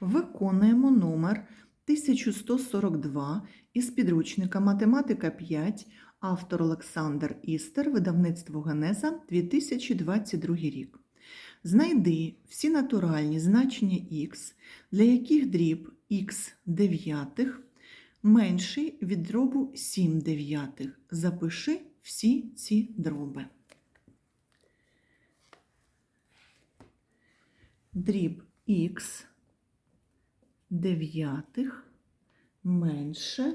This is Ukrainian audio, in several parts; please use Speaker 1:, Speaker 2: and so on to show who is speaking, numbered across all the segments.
Speaker 1: Виконуємо номер 1142 із підручника Математика 5, автор Олександр Істер, видавництво Генеза 2022 рік. Знайди всі натуральні значення х, для яких дріб х дев'ятих менший від дробу 7 дев'ятих. Запиши всі ці дроби. Дріб х дев'ятих менше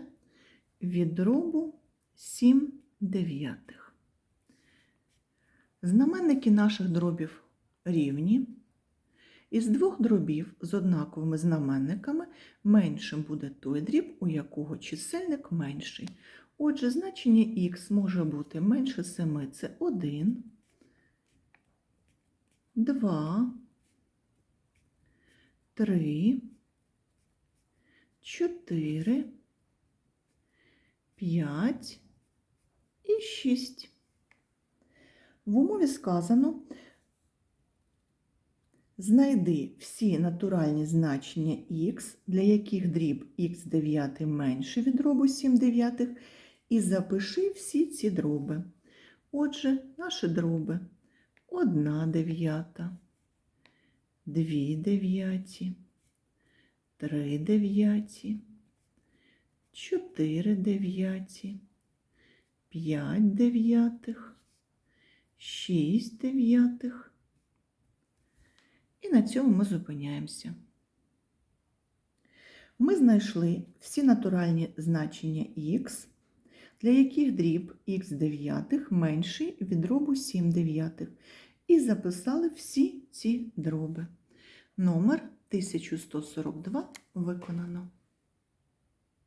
Speaker 1: від дробу 7 дев'ятих. Знаменники наших дробів рівні. Із двох дробів з однаковими знаменниками меншим буде той дріб, у якого чисельник менший. Отже, значення х може бути менше 7 – це 1, 2, 3, 4, 5 і 6. В умові сказано Знайди всі натуральні значення х, для яких дріб х дев'ятий менше від дробу 7 дев'ятих, і запиши всі ці дроби. Отже, наші дроби 1 дев'ята, 2 дев'яті, 3 дев'яті, 4 дев'яті, 5 дев'ятих, 6 дев'ятих. І на цьому ми зупиняємося. Ми знайшли всі натуральні значення х, для яких дріб х дев'ятих менший від дробу 7 дев'ятих, і записали всі ці дроби. Номер 1142 виконано.